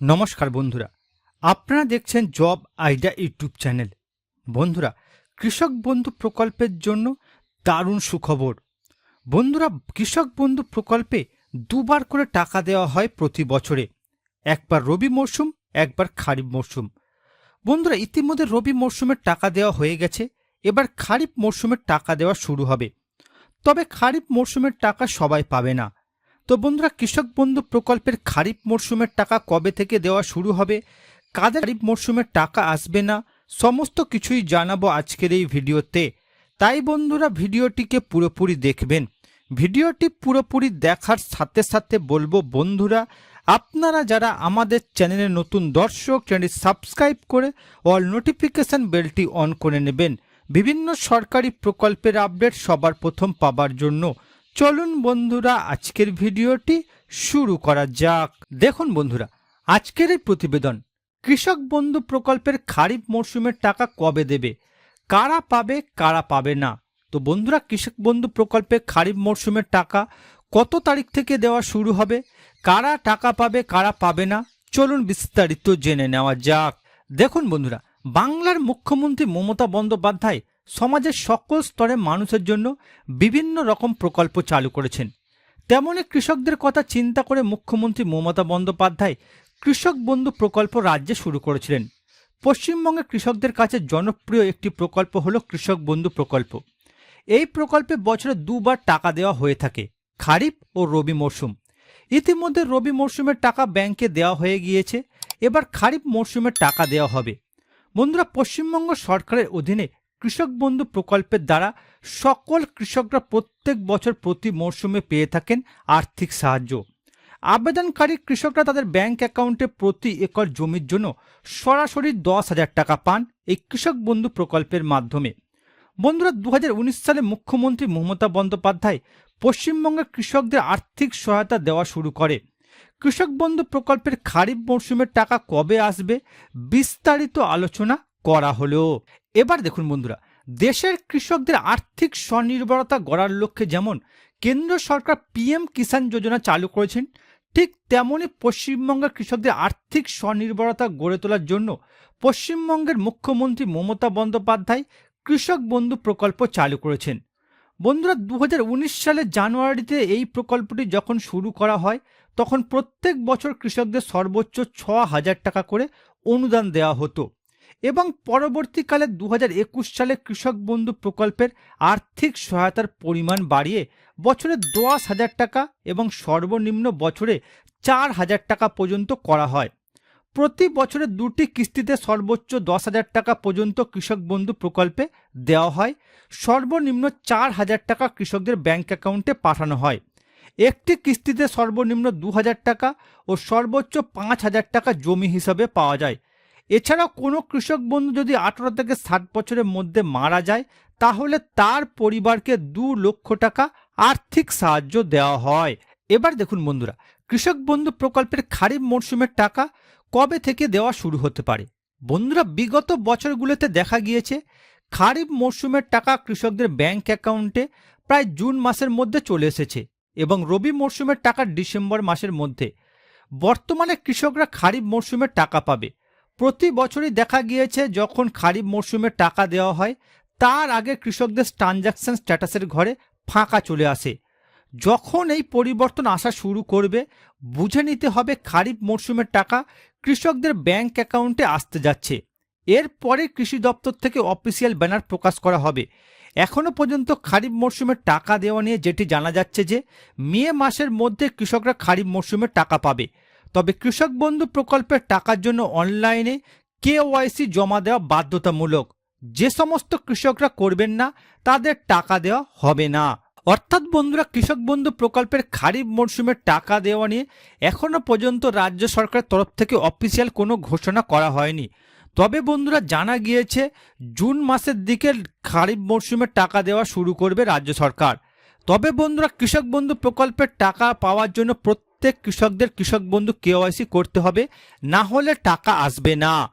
নমস্কার বন্ধুরা, আপনারা দেখছেন জব আইডিয়া ইউটিউব চ্যানেল। বন্ধুরা, কৃষক বন্ধু প্রকল্পের জন্য দারুণ সুখবর। বন্ধুরা, কৃষক বন্ধু প্রকল্পে দুবার করে টাকা দেওয়া হয় প্রতি বছরে। একবার রবি মরশুম, একবার খারিফ মরশুম। বন্ধুরা, ইতিমধ্যে রবি মরশুমের টাকা দেওয়া হয়ে গেছে, এবার খারিফ মরশুমের টাকা দেওয়া শুরু হবে। তবে খারিফ মরশুমের টাকা সবাই পাবে না। তো বন্ধুরা, কৃষক বন্ধু প্রকল্পের খারিফ মরশুমের টাকা কবে থেকে দেওয়া শুরু হবে? কাদের খারিফ মরশুমের টাকা আসবে না? সমস্ত কিছুই জানাব আজকের এই ভিডিওতে। তাই বন্ধুরা, ভিডিওটিকে পুরোপুরি দেখবেন। ভিডিওটি পুরোপুরি দেখার সাথে সাথে বলব, বন্ধুরা, আপনারা যারা আমাদের চ্যানেলে নতুন দর্শক, চ্যানেলটি সাবস্ক্রাইব করে অল নোটিফিকেশন বেলটি অন করে নেবেন। বিভিন্ন সরকারি প্রকল্পের আপডেট সবার প্রথম পাবার জন্য। চলুন বন্ধুরা, আজকের ভিডিওটি শুরু করা যাক। দেখুন বন্ধুরা, আজকের এই প্রতিবেদন, কৃষক বন্ধু প্রকল্পের খারিফ মরশুমের টাকা কবে দেবে? কারা পাবে কারা পাবে না? তো বন্ধুরা, কৃষক বন্ধু প্রকল্পে খারিফ মরশুমের টাকা কত তারিখ থেকে দেওয়া শুরু হবে? কারা টাকা পাবে, কারা পাবে না? চলুন বিস্তারিত জেনে নেওয়া যাক। দেখুন বন্ধুরা, বাংলার মুখ্যমন্ত্রী মমতা বন্দ্যোপাধ্যায় সমাজের সকল স্তরে মানুষের জন্য বিভিন্ন রকম প্রকল্প চালু করেছেন। তেমনি কৃষকদের কথা চিন্তা করে মুখ্যমন্ত্রী মমতা বন্দ্যোপাধ্যায় কৃষক বন্ধু প্রকল্প রাজ্যে শুরু করেছিলেন। পশ্চিমবঙ্গের কৃষকদের কাছে জনপ্রিয় একটি প্রকল্প হলো কৃষক বন্ধু প্রকল্প। এই প্রকল্পে বছরে দুবার টাকা দেওয়া হয়ে থাকে, খারিফ ও রবি মরশুম। ইতিমধ্যে রবি মরশুমের টাকা ব্যাংকে দেওয়া হয়ে গিয়েছে, এবার খারিফ মরশুমের টাকা দেওয়া হবে। বন্ধুরা, পশ্চিমবঙ্গ সরকারের অধীনে কৃষক বন্ধু প্রকল্পের দ্বারা সকল কৃষকরা প্রত্যেক বছর প্রতি মরশুমে পেয়ে থাকেন আর্থিক সাহায্য। আবেদনকারী কৃষকরা তাদের ব্যাংক অ্যাকাউন্টে প্রতি একর জমির জন্য সরাসরি দশ হাজার টাকা পান এই কৃষক বন্ধু প্রকল্পের মাধ্যমে। বন্ধুরা দু হাজার উনিশ সালে মুখ্যমন্ত্রী মমতা বন্দ্যোপাধ্যায় পশ্চিমবঙ্গের কৃষকদের আর্থিক সহায়তা দেওয়া শুরু করে। কৃষক বন্ধু প্রকল্পের খারিফ মরশুমের টাকা কবে আসবে বিস্তারিত আলোচনা করা হলো। এবার দেখুন বন্ধুরা, দেশের কৃষকদের আর্থিক স্বনির্ভরতা গড়ার লক্ষ্যে যেমন কেন্দ্র সরকার পিএম কিষাণ যোজনা চালু করেছেন, ঠিক তেমনই পশ্চিমবঙ্গের কৃষকদের আর্থিক স্বনির্ভরতা গড়ে তোলার জন্য পশ্চিমবঙ্গের মুখ্যমন্ত্রী মমতা বন্দ্যোপাধ্যায় কৃষক বন্ধু প্রকল্প চালু করেছেন। বন্ধুরা দু হাজার উনিশ সালের জানুয়ারিতে এই প্রকল্পটি যখন শুরু করা হয়, তখন প্রত্যেক বছর কৃষকদের সর্বোচ্চ ছ হাজার টাকা করে অনুদান দেওয়া হতো। এবং পরবর্তীকালে দু হাজার একুশ সালে কৃষক বন্ধু প্রকল্পের আর্থিক সহায়তার পরিমাণ বাড়িয়ে বছরে দশ হাজার টাকা এবং সর্বনিম্ন বছরে চার হাজার টাকা পর্যন্ত করা হয়। প্রতি বছরে দুটি কিস্তিতে সর্বোচ্চ দশ হাজার টাকা পর্যন্ত কৃষক বন্ধু প্রকল্পে দেওয়া হয়। সর্বনিম্ন চার হাজার টাকা কৃষকদের ব্যাংক অ্যাকাউন্টে পাঠানো হয়। একটি কিস্তিতে সর্বনিম্ন দু হাজার টাকা ও সর্বোচ্চ পাঁচ হাজার টাকা জমি হিসাবে পাওয়া যায়। এছাড়াও কোনো কৃষক বন্ধু যদি আঠারো থেকে ষাট বছরের মধ্যে মারা যায়, তাহলে তার পরিবারকে দু লক্ষ টাকা আর্থিক সাহায্য দেওয়া হয়। এবার দেখুন বন্ধুরা, কৃষক বন্ধু প্রকল্পের খারিফ মরশুমের টাকা কবে থেকে দেওয়া শুরু হতে পারে? বন্ধুরা, বিগত বছরগুলোতে দেখা গিয়েছে, খারিফ মরশুমের টাকা কৃষকদের ব্যাংক অ্যাকাউন্টে প্রায় জুন মাসের মধ্যে চলে এসেছে এবং রবি মরশুমের টাকা ডিসেম্বর মাসের মধ্যে। বর্তমানে কৃষকরা খারিফ মরশুমের টাকা পাবে। প্রতি বছরই দেখা গিয়েছে যখন খারিফ মরশুমে টাকা দেওয়া হয়, তার আগে কৃষকদের ট্রানজাকশন স্ট্যাটাসের ঘরে ফাঁকা চলে আসে। যখন এই পরিবর্তন আসা শুরু করবে, বুঝে নিতে হবে খারিফ মরশুমের টাকা কৃষকদের ব্যাংক অ্যাকাউন্টে আসতে যাচ্ছে। এরপরে কৃষি দপ্তর থেকে অফিসিয়াল ব্যানার প্রকাশ করা হবে। এখনও পর্যন্ত খারিফ মরশুমের টাকা দেওয়া নিয়ে যেটি জানা যাচ্ছে যে, মে মাসের মধ্যে কৃষকরা খারিফ মরশুমের টাকা পাবে। তবে কৃষক বন্ধু প্রকল্পের টাকার জন্য অনলাইনে কেওয়াইসি জমা দেওয়া বাধ্যতামূলক। যে সমস্ত কৃষকরা করবেন না, তাদের টাকা দেওয়া হবে না। অর্থাৎ বন্ধুরা, কৃষক বন্ধু প্রকল্পের খারিফ মরশুমের টাকা দেওয়া নিয়ে এখনও পর্যন্ত রাজ্য সরকারের তরফ থেকে অফিসিয়াল কোনো ঘোষণা করা হয়নি। তবে বন্ধুরা, জানা গিয়েছে, জুন মাসের দিকে খারিফ মরশুমের টাকা দেওয়া শুরু করবে রাজ্য সরকার। তবে বন্ধুরা, কৃষক বন্ধু প্রকল্পের টাকা পাওয়ার জন্য প্রত্যেক কৃষকদের কৃষক বন্ধু কেওয়াইসি করতে হবে? না হলে টাকা আসবে না।